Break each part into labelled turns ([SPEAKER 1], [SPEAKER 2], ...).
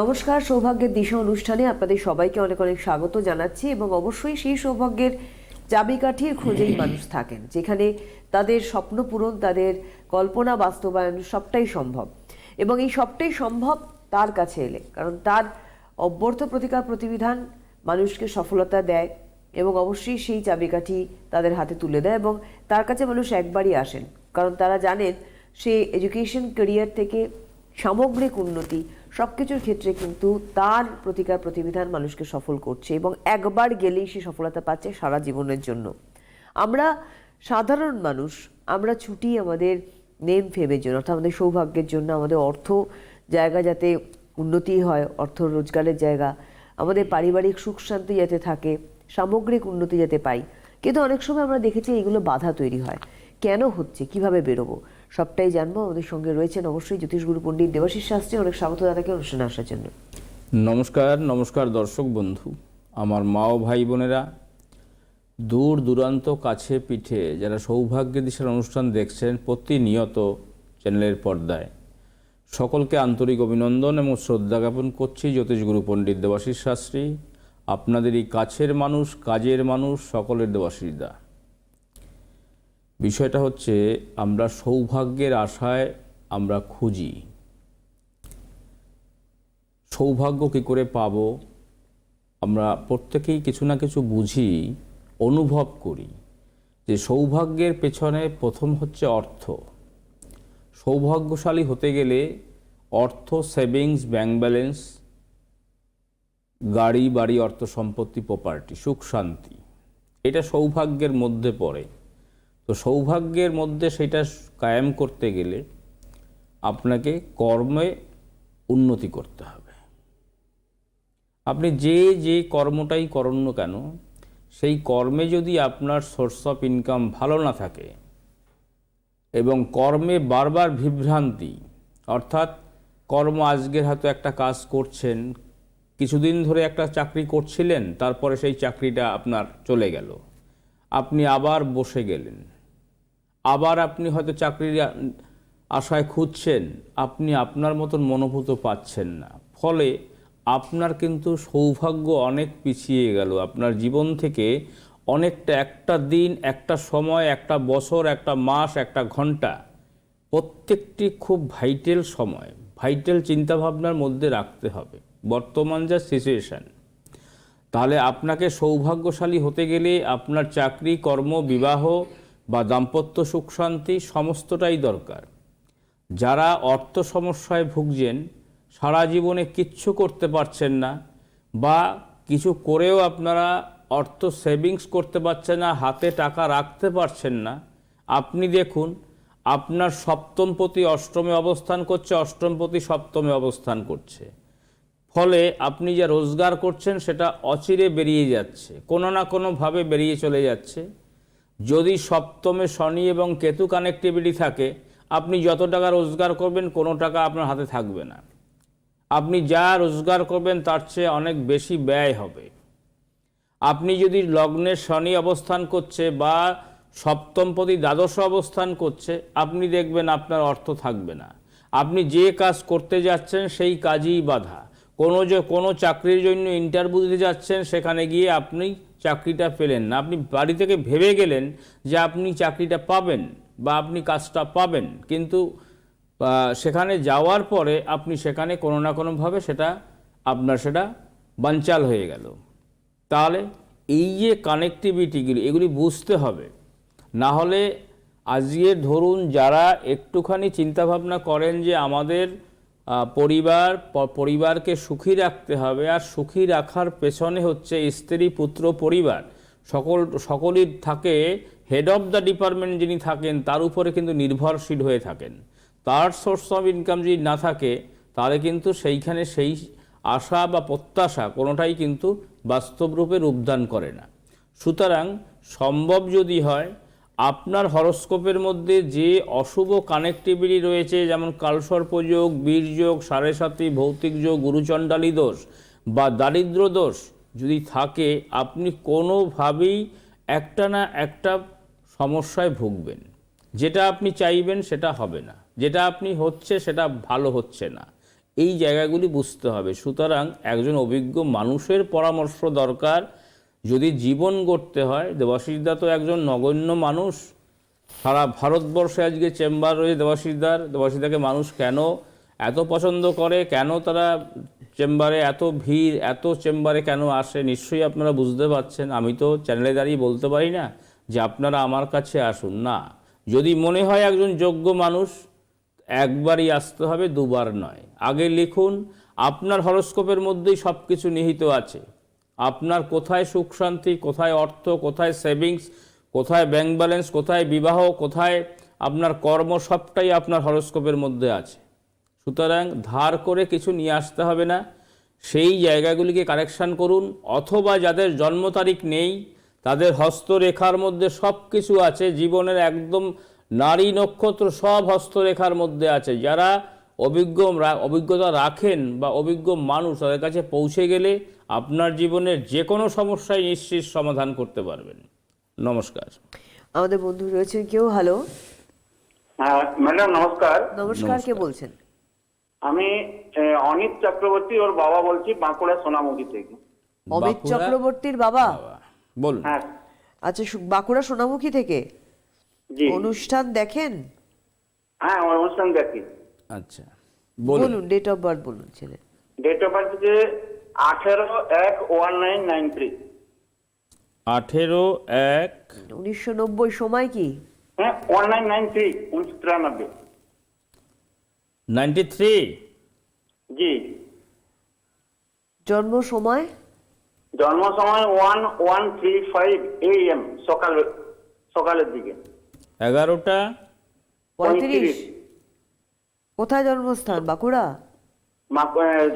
[SPEAKER 1] নমস্কার, সৌভাগ্যের দিশা অনুষ্ঠানে আপনাদের সবাইকে অনেক অনেক স্বাগত জানাচ্ছি এবং অবশ্যই সেই সৌভাগ্যের চাবিকাঠির খোঁজেই মানুষ থাকেন, যেখানে তাদের স্বপ্ন পূরণ, তাদের কল্পনা বাস্তবায়ন সবটাই সম্ভব। এবং এই সবটাই সম্ভব তার কাছে এলে, কারণ তার অব্যর্থ প্রতিকার প্রতিবিধান মানুষকে সফলতা দেয় এবং অবশ্যই সেই চাবিকাঠি তাদের হাতে তুলে দেয় এবং তার কাছে মানুষ একবারই আসেন, কারণ তারা জানেন সে এডুকেশন ক্যারিয়ার থেকে সামগ্রিক উন্নতি সব কিছুর ক্ষেত্রে কিন্তু তার প্রতিকার প্রতিবিধান মানুষকে সফল করছে এবং একবার গেলেই সে সফলতা পাচ্ছে সারা জীবনের জন্য। আমরা সাধারণ মানুষ, আমরা ছুটি আমাদের নেম ফেমের জন্য, অর্থাৎ আমাদের সৌভাগ্যের জন্য, আমাদের অর্থ জায়গা যাতে উন্নতি হয়, অর্থ রোজগারের জায়গা, আমাদের পারিবারিক সুখ শান্তি যাতে থাকে, সামগ্রিক উন্নতি যাতে পাই। কিন্তু অনেক সময় আমরা দেখেছি এগুলো বাধা তৈরি হয়। কেন হচ্ছে? কীভাবে বেরোবো? সবটাই জানব। আমাদের সঙ্গে রয়েছেন অবশ্যই জ্যোতিষগুরু পণ্ডিত দেবাশিস শাস্ত্রী। অনেক স্বাগত দাদাকে অনুষ্ঠানে আসার জন্য।
[SPEAKER 2] নমস্কার নমস্কার দর্শক বন্ধু। আমার মা ও ভাই বোনেরা, দূর দূরান্ত কাছে পিঠে যারা সৌভাগ্যের দিশার অনুষ্ঠান দেখছেন প্রতিনিয়ত চ্যানেলের পর্দায়, সকলকে আন্তরিক অভিনন্দন এবং শ্রদ্ধা জ্ঞাপন করছি জ্যোতিষগুরু পণ্ডিত দেবাশিস শাস্ত্রী। আপনাদেরই কাছের মানুষ, কাজের মানুষ, সকলের দেবাশিস দা। বিষয়টা হচ্ছে, আমরা সৌভাগ্যের আশায় আমরা খুঁজি। সৌভাগ্য কী করে পাব? আমরা প্রত্যেকেই কিছু না কিছু বুঝি, অনুভব করি যে সৌভাগ্যের পেছনে প্রথম হচ্ছে অর্থ। সৌভাগ্যশালী হতে গেলে অর্থ, সেভিংস, ব্যাংক ব্যালেন্স, গাড়ি, বাড়ি, অর্থ, সম্পত্তি, প্রপার্টি, সুখ, শান্তি, এটা সৌভাগ্যের মধ্যে পড়ে। তো সৌভাগ্যের মধ্যে সেটা কায়েম করতে গেলে আপনাকে কর্মে উন্নতি করতে হবে। আপনি যে যে কর্মটাই করুন না কেন, সেই কর্মে যদি আপনার সোর্স অফ ইনকাম ভালো না থাকে এবং কর্মে বারবার বিভ্রান্তি, অর্থাৎ কর্ম আজকের হয়তো একটা কাজ করছেন, কিছুদিন ধরে একটা চাকরি করছিলেন, তারপরে সেই চাকরিটা আপনার চলে গেল, আপনি আবার বসে গেলেন। আবার আপনি হয়তো চাকরির আশায় খুঁজছেন, আপনি আপনার মতন মনোভূত পাচ্ছেন না। ফলে আপনার কিন্তু সৌভাগ্য অনেক পিছিয়ে গেল। আপনার জীবন থেকে অনেকটা একটা দিন, একটা সময়, একটা বছর, একটা মাস, একটা ঘণ্টা, প্রত্যেকটি খুব ভাইটেল সময়, ভাইটেল চিন্তাভাবনার মধ্যে রাখতে হবে। বর্তমান যা সিচুয়েশান, তাহলে আপনাকে সৌভাগ্যশালী হতে গেলে আপনার চাকরি, কর্ম, বিবাহ বা দাম্পত্য সুখ শান্তি সমস্তটাই দরকার। যারা অর্থ সমস্যায় ভুগছেন, সারা জীবনে কিচ্ছু করতে পারছেন না বা কিছু করেও আপনারা অর্থ সেভিংস করতে পারছেন না, হাতে টাকা রাখতে পারছেন না, আপনি দেখুন, আপনার সপ্তমপতি অষ্টমে অবস্থান করছে, অষ্টমপতি সপ্তমে অবস্থান করছে। ফলে আপনি যা রোজগার করছেন, সেটা অচিরে বেরিয়ে যাচ্ছে, কোনো না কোনোভাবে বেরিয়ে চলে যাচ্ছে। যদি সপ্তমে শনি এবং কেতু কানেক্টিভিটি থাকে, আপনি যত টাকা রোজগার করবেন, কোনো টাকা আপনার হাতে থাকবে না। আপনি যা রোজগার করবেন, তার চেয়ে অনেক বেশি ব্যয় হবে। আপনি যদি লগ্নে শনি অবস্থান করছে বা সপ্তমপতি দ্বাদশ অবস্থান করছে, আপনি দেখবেন আপনার অর্থ থাকবে না। আপনি যে কাজ করতে যাচ্ছেন, সেই কাজই বাধা। কোনো যে, কোনো চাকরির জন্য ইন্টারভিউ দিতে যাচ্ছেন, সেখানে গিয়ে আপনি চাকরিটা পেলেন না। আপনি বাড়ি থেকে ভেবে গেলেন যে আপনি চাকরিটা পাবেন বা আপনি কাজটা পাবেন। কিন্তু সেখানে যাওয়ার পরে আপনি সেখানে কোনো না কোনোভাবে সেটা আপনার সেটা বানচাল হয়ে গেল। তাহলে এই যে কানেক্টিভিটিগুলি এগুলি বুঝতে হবে। না হলে আজকে ধরুন যারা একটুখানি চিন্তাভাবনা করেন যে আমাদের পরিবার পরিবারকে সুখী রাখতে হবে আর সুখী রাখার পেছনে হচ্ছে স্ত্রী, পুত্র, পরিবার। সকল, সকলই থাকে হেড অফ দ্য ডিপার্টমেন্ট যিনি থাকেন, তার উপরে কিন্তু নির্ভরশীল হয়ে থাকেন। তার সোর্স অফ ইনকাম যদি না থাকে, তাহলে কিন্তু সেইখানে সেই আশা বা প্রত্যাশা কোনোটাই কিন্তু বাস্তব রূপে রূপদান করে না। সুতরাং সম্ভব যদি হয় আপনার হরস্কোপের মধ্যে যে অশুভ কানেক্টিভিটি রয়েছে, যেমন কালসর্পযোগ, বীরযোগ সাড়ে সাতি ভৌতিক যোগ গুরুচণ্ডালী দোষ বা দারিদ্র দোষ যদি থাকে, আপনি কোনোভাবেই একটা না একটা সমস্যায় ভুগবেন। যেটা আপনি চাইবেন সেটা হবে না। যেটা আপনি হচ্ছে সেটা ভালো হচ্ছে না। এই জায়গাগুলি বুঝতে হবে। সুতরাং একজন অভিজ্ঞ মানুষের পরামর্শ দরকার। যদি জীবন গড়তে হয়, দেবাশিসদা তো একজন নগণ্য মানুষ। সারা ভারতবর্ষে আজকে চেম্বার রয়েছে দেবাশিসদার দেবাশিসদাকে মানুষ কেন এত পছন্দ করে? কেন তারা চেম্বারে এত ভিড়, এত চেম্বারে কেন আসে? নিশ্চয়ই আপনারা বুঝতে পারছেন। আমি তো চ্যানেলে দাঁড়িয়ে বলতে পারি না যে আপনারা আমার কাছে আসুন। না, যদি মনে হয় একজন যোগ্য মানুষ, একবারই আসতে হবে, দুবার নয়। আগে লিখুন, আপনার হরস্কোপের মধ্যেই সব কিছু নিহিত আছে। আপনার কোথায় সুখ শান্তি, কোথায় অর্থ, কোথায় সেভিংস, কোথায় ব্যাংক ব্যালেন্স, কোথায় বিবাহ, কোথায় আপনার কর্ম, সবটাই আপনার হরস্কোপের মধ্যে আছে। সুতরাং ধার করে কিছু নিয়ে আসতে হবে না। সেই জায়গাগুলিকে কারেকশান করুন, অথবা যাদের জন্ম তারিখ নেই, তাদের হস্তরেখার মধ্যে সব কিছু আছে, জীবনের একদম নারী নক্ষত্র সব হস্তরেখার মধ্যে আছে। যারা অভিজ্ঞ অভিজ্ঞতা রাখেন বা অভিজ্ঞ মানুষ, তাদের কাছে পৌঁছে গেলে আপনার জীবনের যে কোনো সমস্যায় নিশ্চিত সমাধান করতে পারবেন। নমস্কার।
[SPEAKER 1] আমাদের বন্ধু রয়েছেন কেউ? হ্যালো
[SPEAKER 3] হ্যাঁ ম্যাডাম নমস্কার।
[SPEAKER 1] নমস্কার কে বলছেন?
[SPEAKER 3] আমি অনিত চক্রবর্তী ওর বাবা বলছি বাঁকুড়া সোনামুখী থেকে।
[SPEAKER 1] অমিত চক্রবর্তীর বাবা?
[SPEAKER 2] বলুন।
[SPEAKER 3] হ্যাঁ।
[SPEAKER 1] আচ্ছা বাঁকুড়া সোনামুখী থেকে? অনুষ্ঠান দেখেন?
[SPEAKER 3] হ্যাঁ আমার অনুষ্ঠান দেখি।
[SPEAKER 2] আচ্ছা। বলুন।
[SPEAKER 1] বলুন ডেট অফ বার্থ বলুন ছেলে
[SPEAKER 3] ডেট অফ বার্থ হচ্ছে আঠেরো এক ওয়ান নাইন নাইন থ্রি।
[SPEAKER 2] আঠেরো এক
[SPEAKER 1] উনিশশো নব্বই সময় কি?
[SPEAKER 3] হ্যাঁ ওয়ান নাইন নাইন থ্রি উনিশশো তিরানব্বই।
[SPEAKER 2] Ninety three?
[SPEAKER 3] জি।
[SPEAKER 1] জন্ম সময়?
[SPEAKER 3] জন্ম সময় one one three five A M সকাল সকালের দিকে।
[SPEAKER 2] এগারোটা?
[SPEAKER 1] পঁয়ত্রিশ। কোথায় জন্মস্থান? বাঁকুড়া?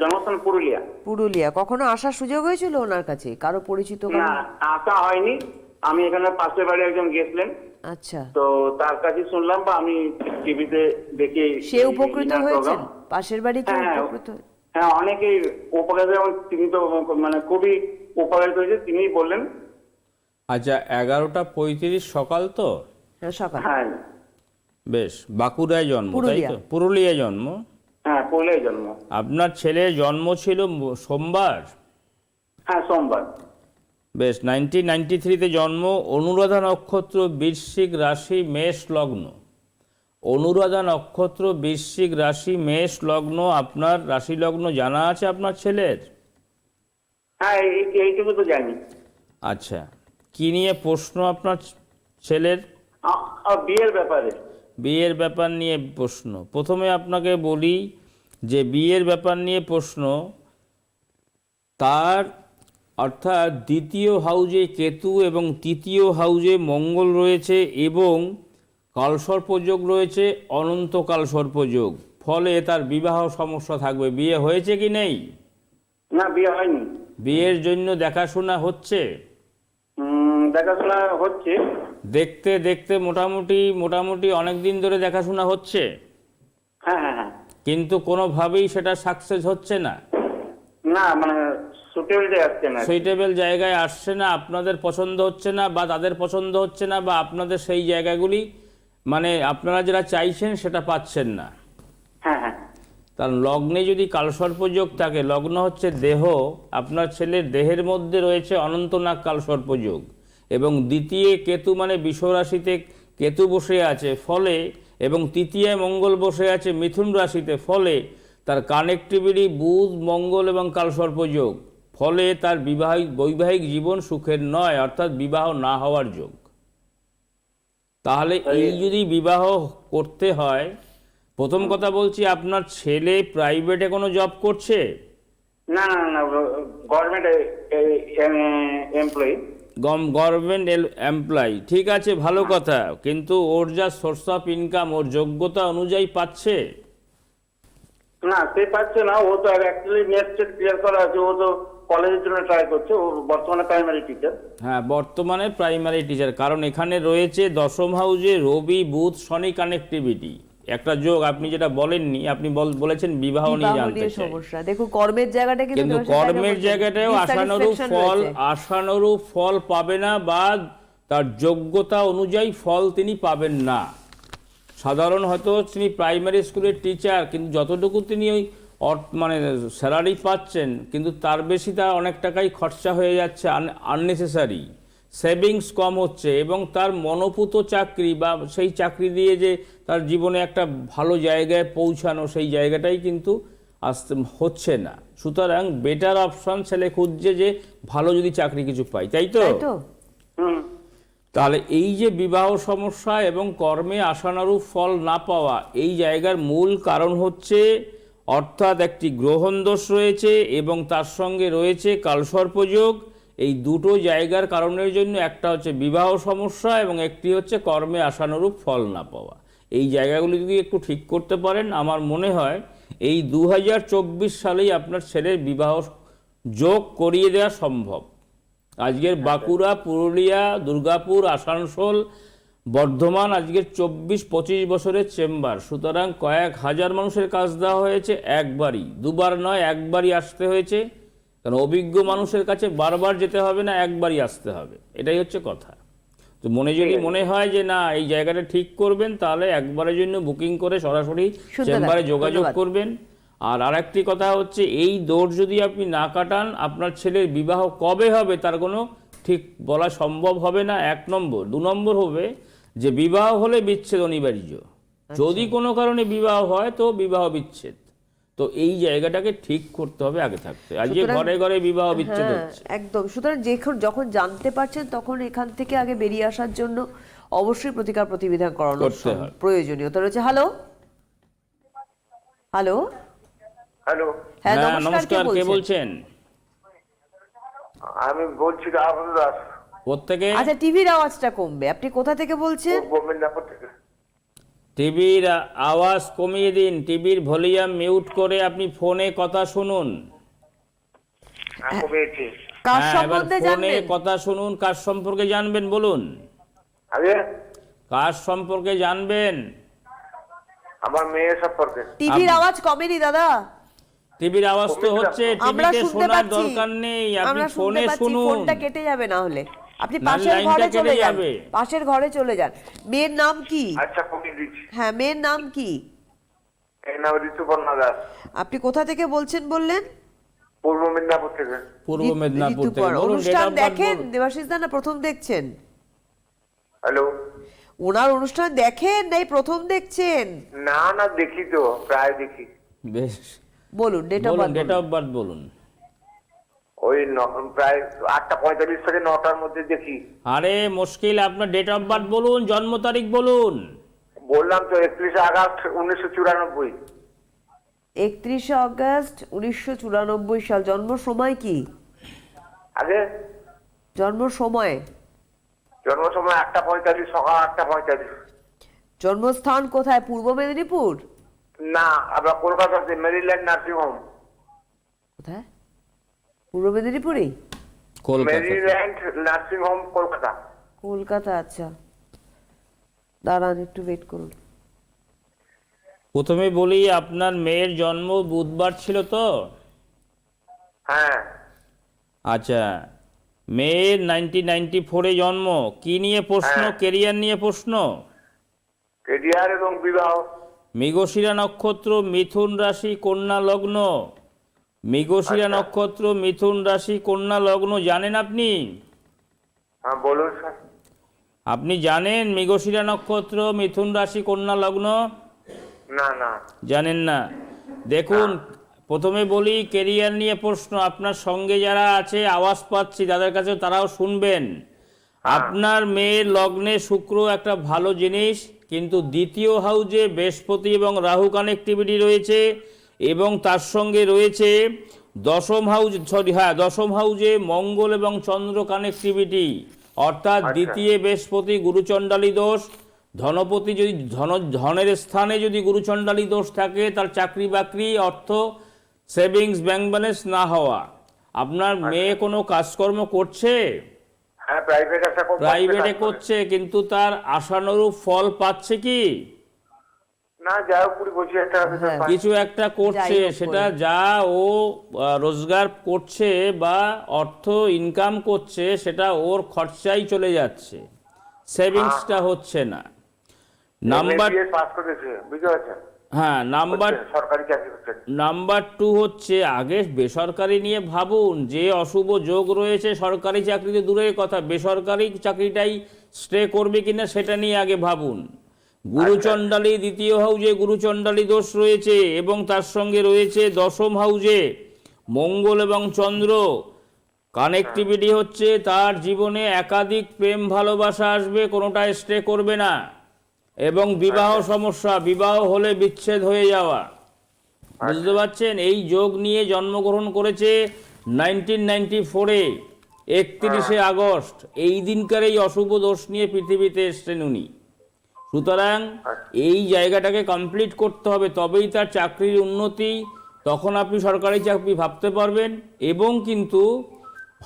[SPEAKER 3] জন্মস্থান পুরুলিয়া।
[SPEAKER 1] পুরুলিয়া। কখনো আসার সুযোগ হয়েছিল ওনার কাছে? কারও পরিচিত?
[SPEAKER 3] না আসা হয়নি। আমি এখানে পাশের বাড়ি একজন গেছিলেন।
[SPEAKER 1] আচ্ছা।
[SPEAKER 3] তো তার কাছে শুনলাম বা আমি টিভিতে দেখি
[SPEAKER 1] সে উপকৃত
[SPEAKER 3] program।
[SPEAKER 1] পাশের বাড়ি কেউ
[SPEAKER 3] হ্যাঁ
[SPEAKER 1] উপকৃত হ্যাঁ
[SPEAKER 3] অনেকেই উপকারিত এবং তিনি তো মানে খুবই উপকারিত হয়েছে তিনিই বললেন।
[SPEAKER 2] আচ্ছা এগারোটা পঁয়ত্রিশ সকাল তো?
[SPEAKER 1] হ্যাঁ সকাল।
[SPEAKER 3] হ্যাঁ।
[SPEAKER 2] বেশ বাঁকুড়ায় জন্ম তাই
[SPEAKER 1] পুরুলিয়া।
[SPEAKER 2] তো পুরুলিয়ায় জন্ম?
[SPEAKER 3] হ্যাঁ পুরুলিয়ায় জন্ম।
[SPEAKER 2] আপনার ছেলের জন্ম ছিল সোমবার?
[SPEAKER 3] হ্যাঁ সোমবার।
[SPEAKER 2] বেশ নাইনটিন নাইনটি থ্রিতে জন্ম অনুরাধা নক্ষত্র বৃশ্চিক রাশি মেষ লগ্ন। অনুরাধা নক্ষত্র বৃশ্চিক রাশি মেষ লগ্ন আপনার রাশি লগ্ন জানা আছে আপনার ছেলের?
[SPEAKER 3] হ্যাঁ এইটুকু তো জানি।
[SPEAKER 2] আচ্ছা কি নিয়ে প্রশ্ন আপনার ছেলের?
[SPEAKER 3] বিয়ের ব্যাপারে।
[SPEAKER 2] বিয়ের ব্যাপার নিয়ে প্রশ্ন। প্রথমে আপনাকে বলি যে বিয়ের ব্যাপার নিয়ে প্রশ্ন তার অর্থাৎ দ্বিতীয় হাউজে কেতু এবং তৃতীয় হাউজে মঙ্গল রয়েছে এবং কালসর্পযোগ রয়েছে অনন্ত কালসর্পযোগ। ফলে তার বিবাহ সমস্যা থাকবে। বিয়ে হয়েছে কি নেই?
[SPEAKER 3] না বিয়ে হয়নি।
[SPEAKER 2] বিয়ের জন্য দেখাশোনা হচ্ছে?
[SPEAKER 3] দেখাশোনা হচ্ছে।
[SPEAKER 2] দেখতে দেখতে মোটামুটি মোটামুটি অনেক দিন ধরে দেখাশোনা হচ্ছে।
[SPEAKER 3] হ্যাঁ হ্যাঁ হ্যাঁ।
[SPEAKER 2] কিন্তু কোনোভাবেই সেটা সাকসেস হচ্ছে না।
[SPEAKER 3] না মানে
[SPEAKER 2] সুইটেবল জায়গায় আসছে না আপনাদের পছন্দ হচ্ছে না বা তাদের পছন্দ হচ্ছে না বা আপনাদের সেই জায়গাগুলি মানে আপনারা যেটা চাইছেন সেটা পাচ্ছেন না।
[SPEAKER 3] হ্যাঁ হ্যাঁ।
[SPEAKER 2] তার লগ্নে যদি কালসর্পযোগ থাকে লগ্ন হচ্ছে দেহ আপনার ছেলের দেহের মধ্যে রয়েছে অনন্তনাগ কালসর্পযোগ। এবং দ্বিতীয় কেতু মানে বিশ্বরাশিতে কেতু বসে আছে ফলে এবং তৃতীয় মঙ্গল বসে আছে মিথুন রাশিতে ফলে তার কানেক্টিভিটি বুধ মঙ্গল এবং কালসর্পযোগ ফলে তার বিবাহিক বৈবাহিক জীবন সুখের নয় অর্থাৎ বিবাহ না হওয়ার যোগ। তাহলে এই যদি বিবাহ করতে হয় প্রথম কথা বলছি আপনার ছেলে প্রাইভেটে কোনো জব করছে?
[SPEAKER 3] না না না গভর্নমেন্ট এমপ্লয়ি
[SPEAKER 2] গম গভর্নমেন্ট এমপ্লয়ি ঠিক আছে ভালো কথা। কিন্তু ওর যা সোর্স অফ ইনকাম ওর যোগ্যতা অনুযায়ী পাচ্ছে?
[SPEAKER 3] না সে পাচ্ছে না। ও তো অ্যাকচুয়ালি নেট সেট ক্লিয়ার করা আছে। ও তো কলেজের জন্য ট্রাই করছে। ও বর্তমানে প্রাইমারি টিচার
[SPEAKER 2] হ্যাঁ বর্তমানে প্রাইমারি টিচার কারণ এখানে রয়েছে দশম হাউজে রবি বুধ শনি কানেক্টিভিটি একটা যোগ আপনি যেটা বলেননি আপনি বল- বলেছেন বিবাহ নিয়ে জানতে
[SPEAKER 1] সমস্যা। দেখুন কর্মের জায়গাটা কিন্তু
[SPEAKER 2] কর্মের
[SPEAKER 1] জায়গা
[SPEAKER 2] জায়গাটাও আশানুরূপ ফল আশানুরূপ ফল পাবে না বা তার যোগ্যতা অনুযায়ী ফল তিনি পাবেন না। সাধারণ হয়তো তিনি প্রাইমারি স্কুলের টিচার কিন্তু যতটুকু তিনি ওই মানে স্যালারি পাচ্ছেন কিন্তু তার বেশি তার অনেক টাকাই খরচা হয়ে যাচ্ছে আননেসেসারি সেভিংস কম হচ্ছে এবং তার মনোপুত চাকরি বা সেই চাকরি দিয়ে যে তার জীবনে একটা ভালো জায়গায় পৌঁছানো সেই জায়গাটাই কিন্তু আসতে হচ্ছে না। সুতরাং বেটার অপশন ছেলে খুঁজছে যে ভালো যদি চাকরি কিছু পাই তাই তো?
[SPEAKER 1] তাই
[SPEAKER 2] তাহলে এই যে বিবাহ সমস্যা এবং কর্মে আশানুরূপ ফল না পাওয়া এই জায়গার মূল কারণ হচ্ছে অর্থাৎ একটি গ্রহণ দোষ রয়েছে এবং তার সঙ্গে রয়েছে কালসর্পযোগ এই দুটো জায়গার কারণের জন্য একটা হচ্ছে বিবাহ সমস্যা এবং একটি হচ্ছে কর্মে আশানুরূপ ফল না পাওয়া। এই জায়গাগুলি যদি একটু ঠিক করতে পারেন আমার মনে হয় এই দু হাজার চব্বিশ সালেই আপনার ছেলের বিবাহ যোগ করিয়ে দেওয়া সম্ভব। আজকের বাঁকুড়া পুরুলিয়া দুর্গাপুর আসানসোল বর্ধমান আজকের চব্বিশ পঁচিশ বছরের চেম্বার। সুতরাং কয়েক হাজার মানুষের কাজ দেওয়া হয়েছে একবারই। দুবার নয় একবারই আসতে হয়েছে। কারণ অভিজ্ঞ মানুষের কাছে বারবার যেতে হবে না একবারই আসতে হবে। এটাই হচ্ছে কথা। তো মনে যদি মনে হয় যে না এই জায়গাটা ঠিক করবেন তাহলে একবারের জন্য বুকিং করে সরাসরি চেম্বারে যোগাযোগ করবেন। আর আরেকটি কথা হচ্ছে এই দৌড় যদি আপনি না কাটান আপনার ছেলের বিবাহ কবে হবে তার কোনো ঠিক বলা সম্ভব হবে না। এক নম্বর। দু নম্বর হবে যে বিবাহ হলে বিচ্ছেদ অনিবার্য। যদি কোনো কারণে বিবাহ হয় তো বিবাহ বিচ্ছেদ। তো এই জায়গাটাকে ঠিক করতে হবে আগে থাকতে আজকে
[SPEAKER 1] সুতরাং-
[SPEAKER 2] ঘরে ঘরে বিবাহ বিচ্ছেদ
[SPEAKER 1] হ্যাঁ
[SPEAKER 2] হচ্ছে।
[SPEAKER 1] একদম। সুতরাং যখন যখন জানতে পারছেন তখন এখান থেকে আগে বেরিয়ে আসার জন্য অবশ্যই প্রতিকার প্রতিবিধান করানো। প্রয়োজনীয়তা রয়েছে। হ্যালো হ্যালো
[SPEAKER 3] হ্যালো
[SPEAKER 1] হ্যাঁ নমস্কার কে বলছেন?
[SPEAKER 3] আমি বলছি রাহুল দাস।
[SPEAKER 2] প্রত্যেকে
[SPEAKER 1] আচ্ছা টিভির আওয়াজটা কমবে। আপনি কোথা থেকে বলছেন?
[SPEAKER 3] গোবিন্দাপুর থেকে।
[SPEAKER 2] টিভির আওয়াজ কমিয়ে দিন টিভির ভলিউম মিউট করে আপনি ফোনে কথা শুনুন। হ্যাঁ, ফোনে কথা শুনুন কার সম্পর্কে জানবেন বলুন। কার সম্পর্কে জানবেন?
[SPEAKER 3] আমার মেয়ে সম্পর্কে।
[SPEAKER 1] টিভির আওয়াজ কমেনি দাদা।
[SPEAKER 2] টিভির আওয়াজ তো হচ্ছে টিভিতে
[SPEAKER 1] শুনতে
[SPEAKER 2] শোনার
[SPEAKER 1] পাচ্ছি।
[SPEAKER 2] দরকার নেই আপনি ফোনে শুনুন।
[SPEAKER 1] ফোনটা কেটে যাবে না হলে। আপনি পাশের ঘরে চলে যান। পাশের ঘরে চলে যান। মেয়ের নাম কি?
[SPEAKER 3] আচ্ছা কমিয়ে দিচ্ছি।
[SPEAKER 1] হ্যাঁ মেয়ের নাম কি?
[SPEAKER 3] এর নাম ঋতুপর্ণা দাস।
[SPEAKER 1] আপনি কোথা থেকে বলছেন বললেন?
[SPEAKER 3] পূর্ব মেদিনীপুর থেকে।
[SPEAKER 2] পূর্ব মেদিনীপুর থেকে।
[SPEAKER 1] অনুষ্ঠান দেখেন। দেবাশিস দা না প্রথম দেখছেন?
[SPEAKER 3] হ্যালো।
[SPEAKER 1] ওনার অনুষ্ঠান দেখেন নাই প্রথম দেখছেন?
[SPEAKER 3] না না দেখি তো প্রায় দেখি।
[SPEAKER 2] বেশ।
[SPEAKER 1] বলুন ডেট অফ
[SPEAKER 2] বলুন ডেট অফ বার্থ বলুন।
[SPEAKER 3] ওই ন- প্রায় আটটা পঁয়তাল্লিশ থেকে নটার মধ্যে দেখি।
[SPEAKER 2] আরে মুশকিল আপনার ডেট অফ বার্থ বলুন জন্ম তারিখ বলুন।
[SPEAKER 3] বললাম তো একত্রিশে আগস্ট উনিশশো চুরানব্বই।
[SPEAKER 1] একত্রিশে অগস্ট উনিশশো চুরানব্বই সাল জন্ম সময় কি?
[SPEAKER 3] আগে?
[SPEAKER 1] জন্ম সময়?
[SPEAKER 3] জন্ম সময় আটটা পঁয়তাল্লিশ সকাল আটটা পঁয়তাল্লিশ।
[SPEAKER 1] জন্মস্থান কোথায় পূর্ব মেদিনীপুর?
[SPEAKER 3] না আমরা কলকাতাতে মেরিল্যান্ড নার্সিং হোম
[SPEAKER 1] কোথায়? পূর্ব মেদিনীপুরেই?
[SPEAKER 2] Kolkata.
[SPEAKER 3] Maryland nursing home Kolkata.
[SPEAKER 1] Kolkata আচ্ছা। দাঁড়ান একটু ওয়েট করুন।
[SPEAKER 2] প্রথমে বলি আপনার মেয়ের জন্ম বুধবার ছিল তো?
[SPEAKER 3] হ্যাঁ।
[SPEAKER 2] আচ্ছা। মেয়ের নাইনটিন নাইনটি ফোরে জন্ম। কি নিয়ে প্রশ্ন?
[SPEAKER 3] হ্যাঁ।
[SPEAKER 2] কেরিয়ার নিয়ে প্রশ্ন?
[SPEAKER 3] কেডিআর এবং বিবাহ।
[SPEAKER 2] মৃগশিরা নক্ষত্র মিথুন রাশি কন্যা লগ্ন। মৃগশিরা
[SPEAKER 3] আচ্ছা।
[SPEAKER 2] নক্ষত্র মিথুন রাশি কন্যা লগ্ন জানেন আপনি?
[SPEAKER 3] হ্যাঁ বলুন
[SPEAKER 2] আপনি জানেন মৃগশিরা নক্ষত্র মিথুন রাশি কন্যা লগ্ন?
[SPEAKER 3] না না।
[SPEAKER 2] জানেন না। দেখুন প্রথমে বলি কেরিয়ার নিয়ে প্রশ্ন। আপনার সঙ্গে যারা আছে আওয়াজ পাচ্ছি তাদের কাছে তারাও শুনবেন। আপনার মেয়ের লগ্নে শুক্র একটা ভালো জিনিস কিন্তু দ্বিতীয় হাউজে বৃহস্পতি এবং রাহু কানেক্টিভিটি রয়েছে। এবং তার সঙ্গে রয়েছে দশম হাউজ সরি হ্যাঁ দশম হাউজে মঙ্গল এবং চন্দ্র কানেক্টিভিটি অর্থাৎ দ্বিতীয় বৃহস্পতি গুরুচণ্ডালী দোষ। ধনপতি যদি ধন ধনের স্থানে যদি গুরুচণ্ডালী দোষ থাকে তার চাকরি বাকরি অর্থ সেভিংস ব্যাংক ব্যালেন্স না হওয়া। আপনার মেয়ে কোনো কাজকর্ম করছে?
[SPEAKER 3] হ্যাঁ প্রাইভেট
[SPEAKER 2] প্রাইভেটে করছে কিন্তু তার আশানুরূপ ফল পাচ্ছে কি? কিছু একটা করছে সেটা যা ও রোজগার করছে বা অর্থ ইনকাম করছে সেটা ওর খরচাই চলে যাচ্ছে। সেভিংসটা হচ্ছে না। নাম্বার হ্যাঁ নাম্বার নাম্বার টু হচ্ছে। আগে বেসরকারি নিয়ে ভাবুন যে অশুভ যোগ রয়েছে সরকারি চাকরিতে দূরের কথা বেসরকারি চাকরিটাই স্টে করবে কিনা সেটা নিয়ে আগে ভাবুন। গুরুচণ্ডালী দ্বিতীয় হাউজে গুরুচণ্ডালী দোষ রয়েছে এবং তার সঙ্গে রয়েছে দশম হাউজে মঙ্গল এবং চন্দ্র। কানেক্টিভিটি হচ্ছে তার জীবনে একাধিক প্রেম ভালোবাসা আসবে কোনোটা স্টে করবে না। এবং বিবাহ সমস্যা বিবাহ হলে বিচ্ছেদ হয়ে যাওয়া। বুঝতে পারছেন? এই যোগ নিয়ে জন্মগ্রহণ করেছে নাইনটিন নাইনটি ফোরে একত্রিশে আগস্ট। এই দিনকার এই অশুভ দোষ নিয়ে পৃথিবীতে এসছেন উনি। সুতরাং এই জায়গাটাকে কমপ্লিট করতে হবে, তবেই তার চাকরির উন্নতি। তখন আপনি সরকারি চাকরি ভাবতে পারবেন এবং কিন্তু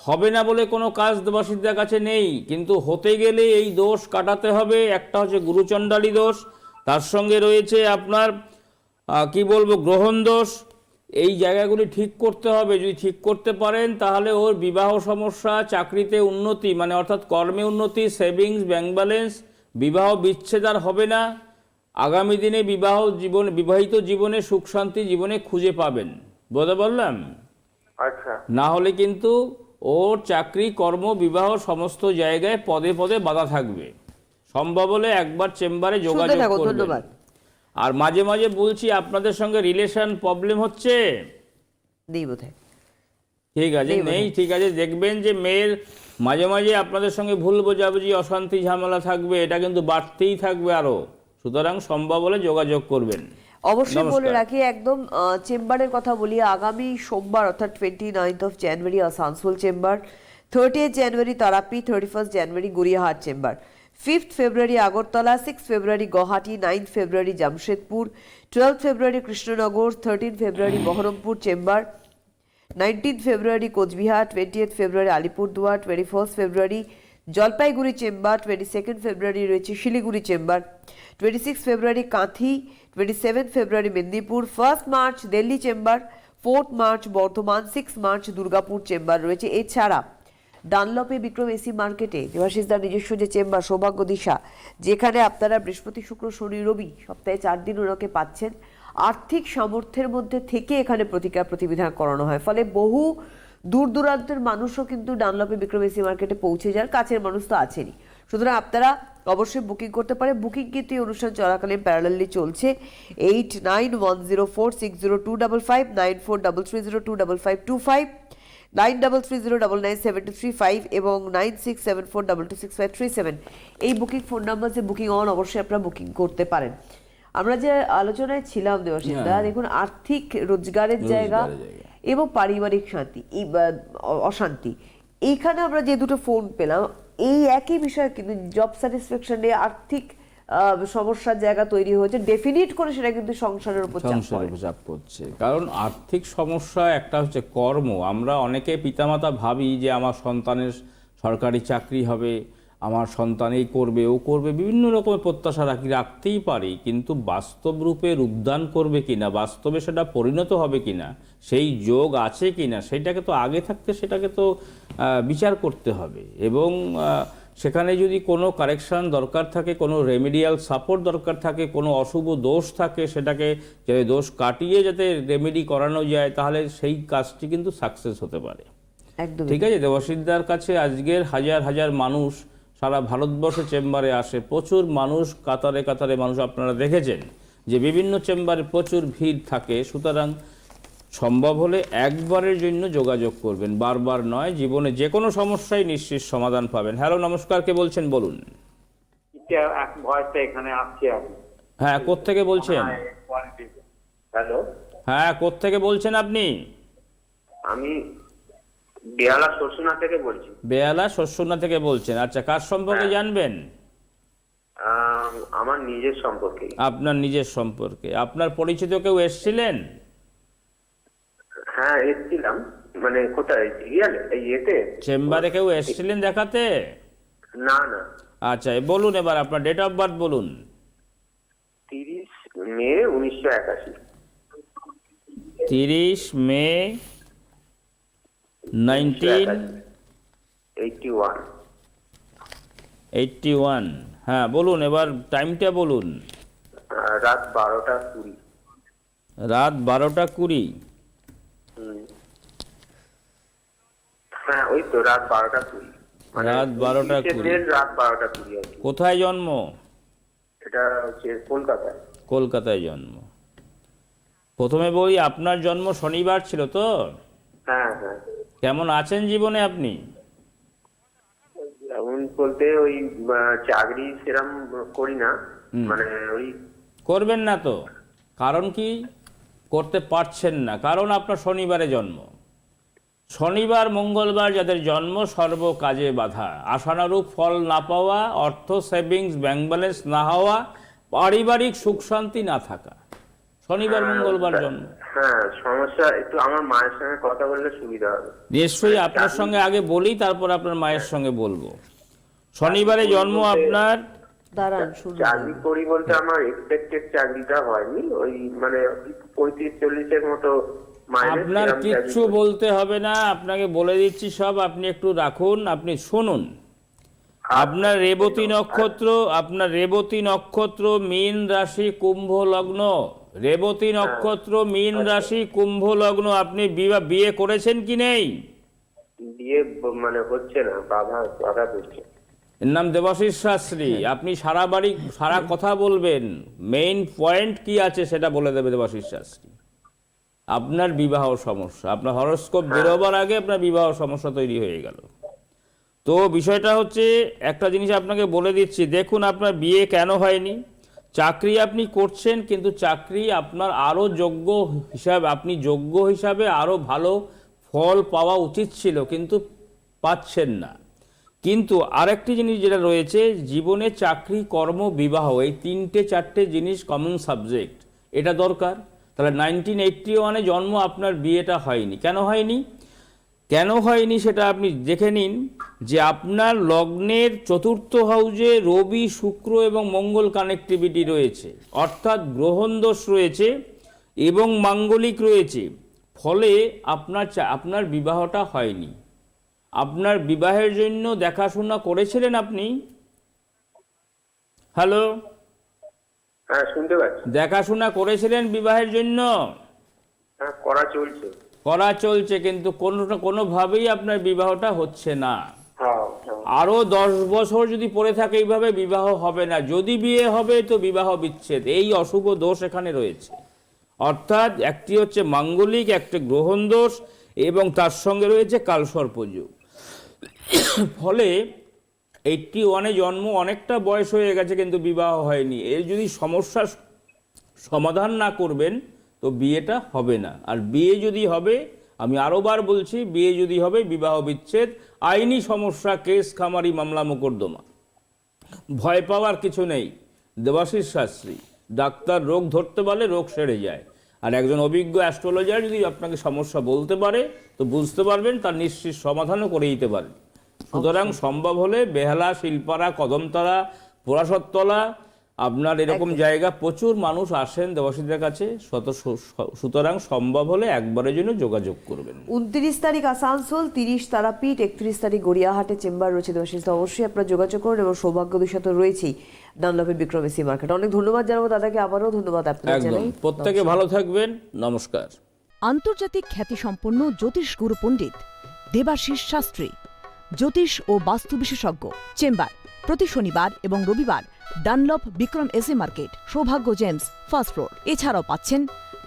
[SPEAKER 2] হবে না বলে কোনো কাজ দেবাসিদ্দার কাছে নেই। কিন্তু হতে গেলে এই দোষ কাটাতে হবে, একটা হচ্ছে গুরুচণ্ডালী দোষ, তার সঙ্গে রয়েছে আপনার কি বলব, গ্রহণ দোষ। এই জায়গাগুলি ঠিক করতে হবে, যদি ঠিক করতে পারেন তাহলে ওর বিবাহ সমস্যা, চাকরিতে উন্নতি মানে অর্থাৎ কর্মে উন্নতি, সেভিংস, ব্যাংক ব্যালেন্স বিবাহ বিচ্ছেদ আর হবে না। আগামী দিনে বিবাহ জীবন বিবাহিত জীবনে সুখ শান্তি জীবনে খুঁজে পাবেন। বলতে বললাম
[SPEAKER 3] আচ্ছা।
[SPEAKER 2] না হলে কিন্তু ওর চাকরি কর্ম বিবাহ সমস্ত জায়গায় পদে পদে বাধা থাকবে। সম্ভব হলে একবার চেম্বারে যোগাযোগ করবেন। আর মাঝে মাঝে বলছি আপনাদের সঙ্গে রিলেশন প্রবলেম হচ্ছে?
[SPEAKER 1] বোধহয়।
[SPEAKER 2] ঠিক আছে
[SPEAKER 1] নেই
[SPEAKER 2] ঠিক আছে দেখবেন যে মেয়ের মাঝে মাঝে আপনাদের সঙ্গে ভুল বোঝাবুঝি অশান্তি ঝামেলা থাকবে এটা কিন্তু বাড়তেই থাকবে আরও। সুতরাং সম্ভব হলে যোগাযোগ করবেন।
[SPEAKER 1] অবশ্যই বলে রাখি একদম চেম্বারের কথা বলি আগামী সোমবার অর্থাৎ twenty ninth of January Asansol chamber thirty January তারাপি thirty first January Gariahat chamber fifth February Agartala six February Guwahati ninth February Jamshedpur twelve February Krishnanagar thirteen February Baharampur chamber nineteen February Coochbehar twenty February Alipurduar twenty first February Jalpaiguri chamber twenty second February রয়েছে Siliguri chamber twenty six February Kanthi twenty seven February Medinipur first March Delhi chamber fourth March Bardhaman six March Durgapur chamber রয়েছে। এছাড়া ডানলপে Vikram AC মার্কেটে দেবাশিসদার নিজস্ব যে chamber, সৌভাগ্য দিশা, যেখানে আপনারা বৃহস্পতি, শুক্র, শনি, রবি সপ্তাহে চার দিন ওনাকে পাচ্ছেন। আর্থিক সামর্থ্যের মধ্যে থেকে এখানে প্রতিকার প্রতিবিধান করানো হয়। ফলে বহু দূর দূরান্তের মানুষও কিন্তু ডানলপে বিক্রম এসি মার্কেটে পৌঁছে যান। কাছের মানুষ তো আছেনই। সুতরাং আপনারা অবশ্যই বুকিং করতে পারে বুকিং কিন্তু এই অনুষ্ঠান চলাকালীন প্যারালালি চলছে। Eight nine one zero four six zero two double five, nine four double three zero two double five, two five, nine double three zero, double nine seven two three five এবং nine six seven four double two six five three seven. এই booking phone number যে booking on, অবশ্যই আপনারা booking করতে পারেন। আমরা যে আলোচনায় ছিলাম দেবাশিস দা দেখুন আর্থিক রোজগারের জায়গা। এবং পারিবারিক শান্তি অশান্তি। এইখানে আমরা যে দুটো ফোন পেলাম এই একই বিষয় কিন্তু জব স্যাটিসফ্যাকশন স্যাটিসফ্যাকশনে আর্থিক আহ, সমস্যার জায়গা তৈরি হয়েছে। ডেফিনিট করে সেটা কিন্তু সংসারের উপর চাপ
[SPEAKER 2] সংসারের চাপ পড়ছে। কারণ আর্থিক সমস্যা একটা হচ্ছে কর্ম। আমরা অনেকে পিতামাতা ভাবি যে আমার সন্তানের সরকারি চাকরি হবে আমার সন্তান এই করবে ও করবে বিভিন্ন রকমের প্রত্যাশা রাখি রাখতেই পারি কিন্তু বাস্তব রূপে রূপদান করবে কিনা বাস্তবে সেটা পরিণত হবে কিনা সেই যোগ আছে কিনা সেটাকে তো আগে থাকতে সেটাকে তো বিচার করতে হবে। এবং সেখানে যদি কোনো কারেকশন দরকার থাকে কোনো রেমিডিয়াল সাপোর্ট দরকার থাকে কোনো অশুভ দোষ থাকে সেটাকে যাতে দোষ কাটিয়ে যাতে রেমেডি করানো যায় তাহলে সেই কাজটি কিন্তু সাকসেস হতে পারে। ঠিক আছে? দেবসিদ্ধার কাছে আজকের হাজার হাজার মানুষ সারা ভারতবর্ষ চেম্বারে আসে। প্রচুর মানুষ কাতারে কাতারে মানুষ আপনারা দেখেছেন যে বিভিন্ন চেম্বারে প্রচুর ভিড় থাকে। সুতরাং সম্ভব হলে একবারের জন্য যোগাযোগ করবেন। বারবার নয় জীবনে যে কোনো সমস্যায় নিশ্চিত সমাধান পাবেন। হ্যালো নমস্কার কে বলছেন বলুন? হ্যাঁ কোত্থেকে বলছেন?
[SPEAKER 3] হ্যালো?
[SPEAKER 2] হ্যাঁ কোত্থেকে বলছেন আপনি?
[SPEAKER 3] আমি শোষণা থেকে বলছি।
[SPEAKER 2] বেয়ালা থেকে বলছেন। আচ্ছা কার সম্পর্কে জানবেন?
[SPEAKER 3] আমার নিজের সম্পর্কে।
[SPEAKER 2] আপনার নিজের সম্পর্কে। আপনার পরিচিত কেউ এসছিলেন?
[SPEAKER 3] হ্যাঁ এসেছিলাম। মানে কোথায়? ইয়েতে?
[SPEAKER 2] চেম্বারে কেউ এসছিলেন দেখাতে?
[SPEAKER 3] না না।
[SPEAKER 2] আচ্ছা বলুন এবার আপনার ডেট অফ বার্থ বলুন।
[SPEAKER 3] তিরিশ মে উনিশশো একাশি।
[SPEAKER 2] তিরিশ মে নাইনটিন
[SPEAKER 3] এইটটি ওয়ান
[SPEAKER 2] হ্যাঁ বলুন এবার টাইমটা বলুন।
[SPEAKER 3] রাত বারোটা কুড়ি।
[SPEAKER 2] রাত বারোটা কুড়ি।
[SPEAKER 4] হ্যাঁ ওই তো রাত বারোটা কুড়ি। মানে
[SPEAKER 2] রাত 12টা কুড়ি।
[SPEAKER 4] রাত বারোটা কুড়ি
[SPEAKER 2] কোথায় জন্ম?
[SPEAKER 4] এটা হচ্ছে কলকাতায়।
[SPEAKER 2] কলকাতায় জন্ম। প্রথমে বলি আপনার জন্ম শনিবার ছিল তো?
[SPEAKER 4] হ্যাঁ হ্যাঁ।
[SPEAKER 2] কেমন আছেন জীবনে আপনি?
[SPEAKER 4] এমন বলতে ওই চাকরি সেরম করি না। মানে ওই
[SPEAKER 2] করবেন না তো। কারণ কি? করতে পারছেন না। কারণ আপনার শনিবারে জন্ম। শনিবার মঙ্গলবার যাদের জন্ম সর্ব কাজে বাধা। আশানুরূপ ফল না পাওয়া অর্থ সেভিংস ব্যাংক ব্যালেন্স না হওয়া পারিবারিক সুখ শান্তি না থাকা। শনিবার মঙ্গলবার জন্ম।
[SPEAKER 4] হ্যাঁ সমস্যা একটু আমার মায়ের সঙ্গে কথা বললে সুবিধা হবে।
[SPEAKER 2] নিশ্চয়ই আপনার সঙ্গে আগে বলি তারপর আপনার মায়ের সঙ্গে বলব। শনিবারে জন্ম আপনার?
[SPEAKER 1] দাঁড়ান
[SPEAKER 4] চাকরি করি বলতে আমার এক্সপেক্টেড চাকরিটা হয়নি ওই মানে পঁয়ত্রিশ চল্লিশের মতো
[SPEAKER 2] আপনার কিচ্ছু বলতে হবে না আপনাকে বলে দিচ্ছি সব আপনি একটু রাখুন আপনি শুনুন। আপনার রেবতী নক্ষত্র আপনার রেবতী নক্ষত্র মীন রাশি কুম্ভ লগ্ন। রেবতী নক্ষত্র মীন রাশি কুম্ভ লগ্ন আপনি বিবাহ বিয়ে করেছেন কি নেই?
[SPEAKER 4] বিয়ে মানে হচ্ছে না বাধা বাধা
[SPEAKER 2] এর নাম দেবাশিস শাস্ত্রী। আপনি সারা বাড়ি সারা কথা বলবেন। মেইন পয়েন্ট কি আছে সেটা বলে দেবে দেবাশিস শাস্ত্রী। আপনার বিবাহ সমস্যা আপনার হরস্কোপ বেরোবার আগে আপনার বিবাহ সমস্যা তৈরি হয়ে গেল। তো বিষয়টা হচ্ছে একটা জিনিস আপনাকে বলে দিচ্ছি দেখুন আপনার বিয়ে কেন হয়নি? চাকরি আপনি করছেন, কিন্তু চাকরি আপনার আরও যোগ্য হিসাবে, আপনি যোগ্য হিসাবে আরও ভালো ফল পাওয়া উচিত ছিল, কিন্তু পাচ্ছেন না। কিন্তু আরেকটি জিনিস যেটা রয়েছে, জীবনে চাকরি, কর্ম, বিবাহ, এই তিনটে, চারটে জিনিস কমন সাবজেক্ট এটা দরকার। তাহলে নাইনটিন এইটটি ওয়ানে জন্ম, আপনার বিয়েটা হয়নি। কেন হয়নি? কেন হয়নি সেটা আপনি দেখে নিন যে আপনার লগ্নের চতুর্থ হাউজে রবি শুক্র এবং মঙ্গল কানেক্টিভিটি রয়েছে। অর্থাৎ গ্রহণ দোষ রয়েছে এবং মাঙ্গলিক রয়েছে। ফলে আপনার আপনার বিবাহটা হয়নি। আপনার বিবাহের জন্য দেখাশোনা করেছিলেন আপনি? হ্যালো
[SPEAKER 4] হ্যাঁ শুনতে পাচ্ছি।
[SPEAKER 2] দেখাশোনা করেছিলেন বিবাহের জন্য?
[SPEAKER 4] হ্যাঁ করা চলছে।
[SPEAKER 2] করা চলছে কিন্তু কোনো না কোনোভাবেই আপনার বিবাহটা হচ্ছে না।
[SPEAKER 4] হ্যাঁ হ্যাঁ।
[SPEAKER 2] আরও দশ বছর যদি পড়ে থাকে এইভাবে বিবাহ হবে না। যদি বিয়ে হবে তো বিবাহ বিচ্ছেদ। এই অশুভ দোষ এখানে রয়েছে। অর্থাৎ একটি হচ্ছে মাঙ্গলিক একটি গ্রহণ দোষ এবং তার সঙ্গে রয়েছে কালসর্পযোগ। ফলে এইটটি ওয়ানে জন্ম অনেকটা বয়স হয়ে গেছে কিন্তু বিবাহ হয়নি। এর যদি সমস্যার সমাধান না করবেন তো বিয়েটা হবে না। আর বিয়ে যদি হবে আমি আরোবার বলছি বিয়ে যদি হবে বিবাহ বিচ্ছেদ আইনি সমস্যা কেস খামারি মামলা মোকদ্দমা। ভয় পাওয়ার কিছু নেই। দেবাশিস শাস্ত্রী ডাক্তার রোগ ধরতে পারলে রোগ সেরে যায়। আর একজন অভিজ্ঞ অ্যাস্ট্রোলজার যদি আপনাকে সমস্যা বলতে পারে তো বুঝতে পারবেন তার নিশ্চিত সমাধানও করে দিতে পারেন। সুতরাং সম্ভব হলে বেহালা শিলপাড়া কদমতলা পরাশরতলা আপনার এরকম জায়গা প্রচুর মানুষ আসেন দেবাশীদের কাছে শত সুতরাং সম্ভব হলে একবারের জন্য যোগাযোগ করবেন।
[SPEAKER 1] উনত্রিশ তারিখ আসানসোল তিরিশ তারাপীঠ একত্রিশ তারিখ গড়িয়াহাটে চেম্বার রয়েছে দেবাশিস। দা। অবশ্যই আপনারা যোগাযোগ করুন এবং সৌভাগ্য বিষয় তো রয়েছেই ডানলপের বিক্রমেসি মার্কেট। অনেক ধন্যবাদ জানাব দাদাকে আবারও ধন্যবাদ আপনাদের
[SPEAKER 2] একদম।
[SPEAKER 1] জানাই।
[SPEAKER 2] প্রত্যেকে ভালো থাকবেন। নমস্কার।
[SPEAKER 5] আন্তর্জাতিক খ্যাতিসম্পন্ন জ্যোতিষ গুরু পণ্ডিত দেবাশিস শাস্ত্রী জ্যোতিষ ও বাস্তু বিশেষজ্ঞ চেম্বার প্রতি শনিবার এবং রবিবার Dunlop, Bikram AC market, Soubhagya gems, first floor. এছাড়াও পাচ্ছেন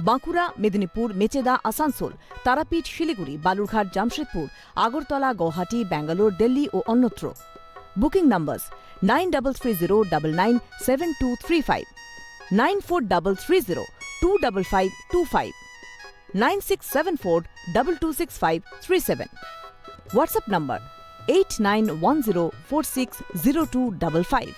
[SPEAKER 5] বাঁকুড়া, মেদিনীপুর, মেচেদা, আসানসোল, তারাপীঠ, শিলিগুড়ি, বালুরঘাট, জামশেদপুর, আগরতলা, গৌহাটি, ব্যাঙ্গালোর, দিল্লি ও অন্যত্র। Booking number nine double three zero double nine seven two three five, nine four double three zero two double five two five 9674 WhatsApp number 8910460255.